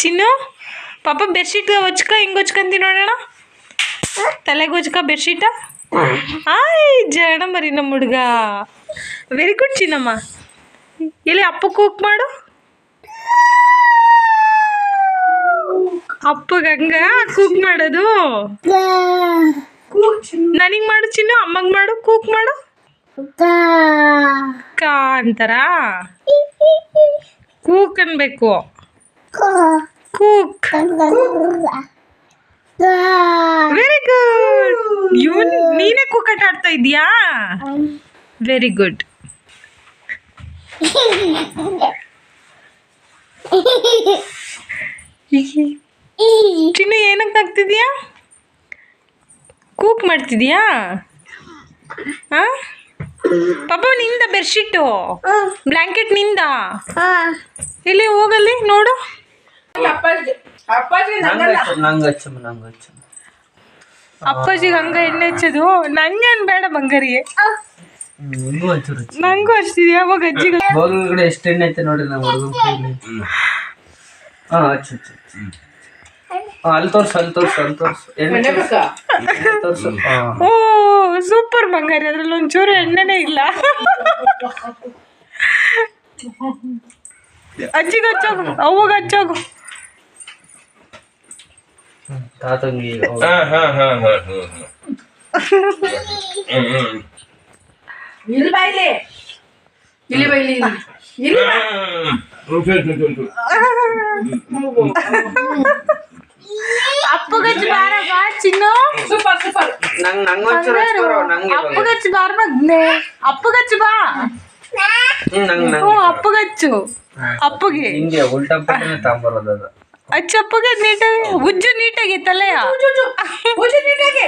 ಚಿನ್ನು ಪಾಪ ಬೆಡ್ಶೀಟ್ ಹೊಚ್ಕ ಹಿಂಗೆ ಹೊಚ್ಕೊಂತಿ ನೋಡೋಣ ತಲೆಗೆ ಹೊಚ್ಕ ಬೆಡ್ಶೀಟ ಆಯ್ ಜನ ಮರಿ ನಮ್ಮ ಹುಡುಗ ವೆರಿ ಗುಡ್ ಚಿನ್ನಮ್ಮ. ಎಲ್ಲಿ ಅಪ್ಪ ಕೂಕ್ ಮಾಡು? ಅಪ್ಪ ಹಂಗ ಕೂಕ್ ಮಾಡೋದು? ನನಗೆ ಮಾಡು ಚಿನ್ನು. ಅಮ್ಮಂಗೆ ಮಾಡು ಕೂಕ್ ಮಾಡು. ಕಾ ಅಂತಾರ? ಕೂಕ್ ಅನ್ಬೇಕು. ಕೂಕ್ ವೆರಿ ಗುಡ್ ಇವನ್ ನೀನೇ ಕೂಕಟ್ ಆಡ್ತಾ ಇದೀಯಾ ವೆರಿ ಗುಡ್ ಚಿನ್ನ ಏನಕ್ಕೆ ಆಗ್ತಿದ್ಯಾ? ಕೂಕ್ ಮಾಡ್ತಿದ್ಯಾ? ಹಾ ಪಾಪ ನಿಂದ ಬೆಡ್ಶೀಟು ಬ್ಲ್ಯಾಂಕೆಟ್ನಿಂದ? ಇಲ್ಲಿ ಹೋಗಲ್ಲಿ? ನೋಡು. ಅಪ್ಪಾಜಿ ಅಪ್ಪಾಜಿ ನಂಗೆ ಹಚ್ಚ ನಂಗೆ ಹಚ್ಚಮ್ಮ ನಂಗೆ ಹಚ್ಚಮ್ಮ ಅಪ್ಪಾಜಿಗೆ ಹಂಗ ಎಣ್ಣೆ ಹಚ್ಚೋದು ನಂಗೇನು ಬೇಡ ಬಂಗಾರಿಗೆ. ನಂಗು ನಿಂಗೂ ಒಂಚೂರು ಹಚ್ಚು ನಂಗೂ ಹಚ್ತಿದ್ಯಾ? ಅವಾಗ ಅಜ್ಜಿಗೆ ಎಷ್ಟು ಎಣ್ಣೆ ಐತೆ ನೋಡಿ ನಮ್ಮ ಹುಡುಗನ ಕೈಲಿ. ಹಾಂ ಹಚ್ಚು ಹಚ್ಚು ಹಚ್ಚು. ಹಾಂ ಅಲ್ಲಿ ತೋರ್ಸು ಅಲ್ಲಿ ತೋರ್ಸು ಅಲ್ಲಿ ತೋರ್ಸು. ಎಣ್ಣೆ ಮನೆ ಬೇಕಾ? ತೋರ್ಸು. ಓ ಸೂಪರ್ ಬಂಗಾರಿ. ಅದ್ರಲ್ಲಿ ಒಂಚೂರು ಎಣ್ಣೆನೇ ಇಲ್ಲ. ಅಜ್ಜಿಗೆ ಹಚ್ಚೋಗು ಅವಾಗ ಹಚ್ಚೋಗು. ತಾತಂಗಿ ಹಾ ಹಾ ಹಾ ಹಾ ಇಲ್ಲಿ. ಬಾಯ್ಲಿ ಇಲ್ಲಿ ಬೈಲಿ ಇಲ್ಲಿ ಬಾ. ಬಾರ ಬಾ ಚಿನ್ನು. Super super. ನಂಗ್ ನಂಗ್ ಒಂಚೂರು ಹಚ್ಕೊರೋ ನಂಗೆ ಅಪ್ಪಗಚ್ಚ ಬಾರ ಮಗ್ನೆ ಅಪ್ಪಗೆ ಬಾ. ನಂಗ್ ನಂಗ್. ನಂಗೆ ಅಪ್ಪಗೆ. ಹಿಂಗೆ ಉಲ್ಟಾ ಪಟ್ಟನೆ ತಗೊಂಬರೋದು ಅದು ಹಚ್ಚಪ್ಪಗೆ ನೀಟಾಗಿ ಉಜ್ಜು ನೀಟಾಗಿ ತಲೆಯ ಪೂಜೆ ನೀಟಾಗಿ